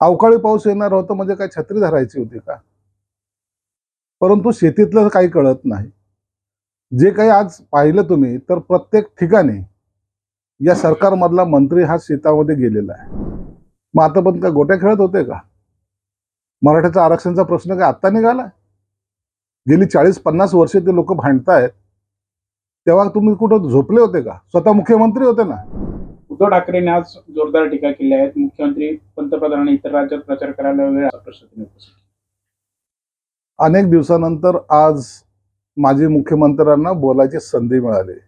अवकाळी पाऊस येणार होता म्हणजे काय छत्री धरायची होती का? परंतु शेतीतलं काही कळत नाही. जे काही आज पाहिलं तुम्ही तर प्रत्येक ठिकाणी या सरकारमधला मंत्री हा शेतामध्ये गेलेला आहे. मग आता पण काय गोट्या खेळत होते का? मराठ्याचा आरक्षणचा प्रश्न काय आत्ता निघाला? गेली चाळीस पन्नास वर्षे ते लोक भांडतायत. तेव्हा तुम्ही कुठं झोपले होते का? स्वतः मुख्यमंत्री होते ना? उद्धव ठाकरेंनी आज जोरदार टीका केली आहे. मुख्यमंत्री पंतप्रधान आणि इतर राज्यात प्रचार करायला वेळ प्रश्न अनेक दिवसानंतर आज माजी मुख्यमंत्र्यांना बोलायची संधी मिळाली.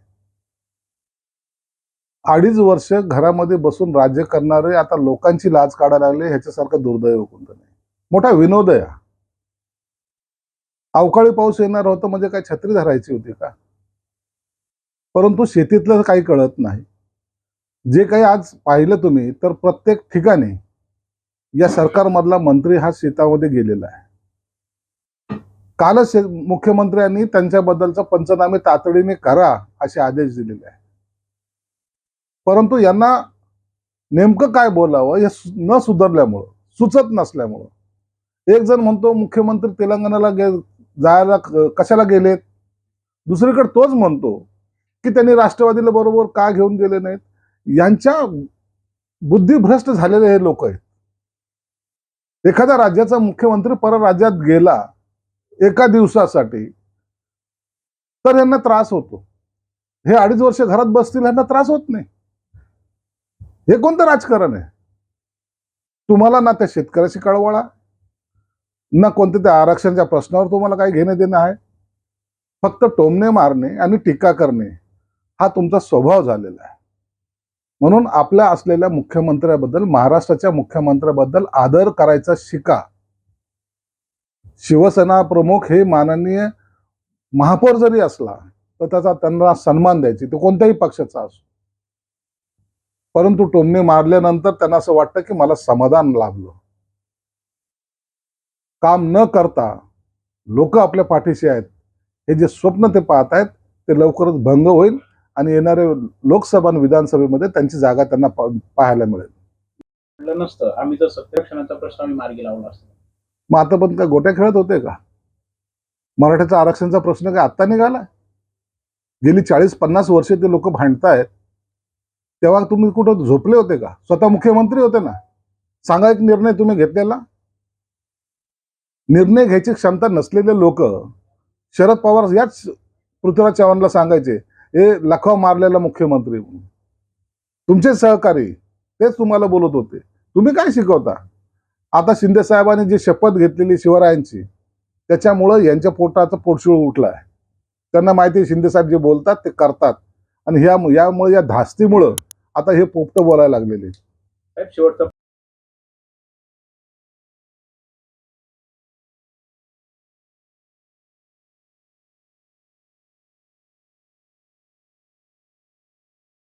अडीच वर्ष घरामध्ये बसून राज्य करणारे आता लोकांची लाज काढायला लागले ह्याच्यासारखं दुर्दैव कोणतं नाही. मोठा विनोद आहे अवकाळी पाऊस येणार होतं म्हणजे काय छत्री धरायची होती का? परंतु शेतीतलं काही कळत नाही. जे काही आज पाहिलं तुम्ही तर प्रत्येक ठिकाणी या सरकारमधला मंत्री हा शेतामध्ये गेलेला आहे. कालच मुख्यमंत्र्यांनी त्यांच्याबद्दलचा पंचनामे तातडीने करा असे आदेश दिलेले आहे परंतु यांना नेमकं काय बोलावं हे न सुधारल्यामुळं सुचत नसल्यामुळं. एक जण म्हणतो मुख्यमंत्री तेलंगणाला गे जायला कशाला गेलेत? दुसरीकडे तोच म्हणतो की त्यांनी राष्ट्रवादीला बरोबर का घेऊन गेले नाहीत? यांच्या बुद्धिभ्रष्ट झालेले हे लोक आहेत. एखाद्या राज्याचा मुख्यमंत्री परराज्यात गेला एका दिवसासाठी तर यांना त्रास होतो. हे अडीच वर्ष घरात बसतील यांना त्रास होत नाही. हे कोणतं राजकारण आहे? तुम्हाला ना त्या शेतकऱ्याशी कळवळा ना कोणत्या त्या आरक्षणच्या प्रश्नावर तुम्हाला काही घेणे देणं आहे. फक्त टोमणे मारणे आणि टीका करणे हा तुमचा स्वभाव झालेला आहे. म्हणून आपल्या असलेल्या मुख्यमंत्र्याबद्दल महाराष्ट्राच्या मुख्यमंत्र्याबद्दल आदर करायचा शिका. शिवसेना प्रमुख हे माननीय महापौर जरी असला तर त्याचा त्यांना सन्मान द्यायची. तो कोणत्याही पक्षाचा असो. परंतु टोमने मारल्यानंतर त्यांना असं वाटतं की मला समाधान लाभलं. काम न करता लोक आपल्या पाठीशी आहेत. हे जे स्वप्न ते पाहत आहेत ते लवकरच भंग होईल. आणि येणाऱ्या लोकसभा आणि विधानसभेमध्ये त्यांची जागा त्यांना पाहायला मिळेल. नसतं. आम्ही तर सत्यारक्षणाचा प्रश्न आम्ही मार्गी लावला असतो. मग आता पण काय गोट्या खेळत होते का? मराठ्याचा आरक्षणचा प्रश्न काय आत्ता निघाला? गेली चाळीस पन्नास वर्षे ते लोक भांडतायत. तेव्हा तुम्ही कुठं झोपले होते का? स्वतः मुख्यमंत्री होते ना? सांगा एक निर्णय तुम्ही घेतलेला? निर्णय घ्यायची क्षमता नसलेले लोक शरद पवार याच पृथ्वीराज चव्हाणला सांगायचे हे लखवा मारलेला मुख्यमंत्री म्हणून. तुमचे सहकारी तेच तुम्हाला बोलत होते. तुम्ही काय शिकवता? आता शिंदे साहेबांनी जी शपथ घेतलेली शिवरायांची त्याच्यामुळं यांच्या पोटाचा पोटशिळ उठला आहे त्यांना माहिती शिंदे साहेब जे बोलतात ते करतात. आणि ह्या यामुळे या धास्तीमुळं आता हे पोपट बोलायला लागलेले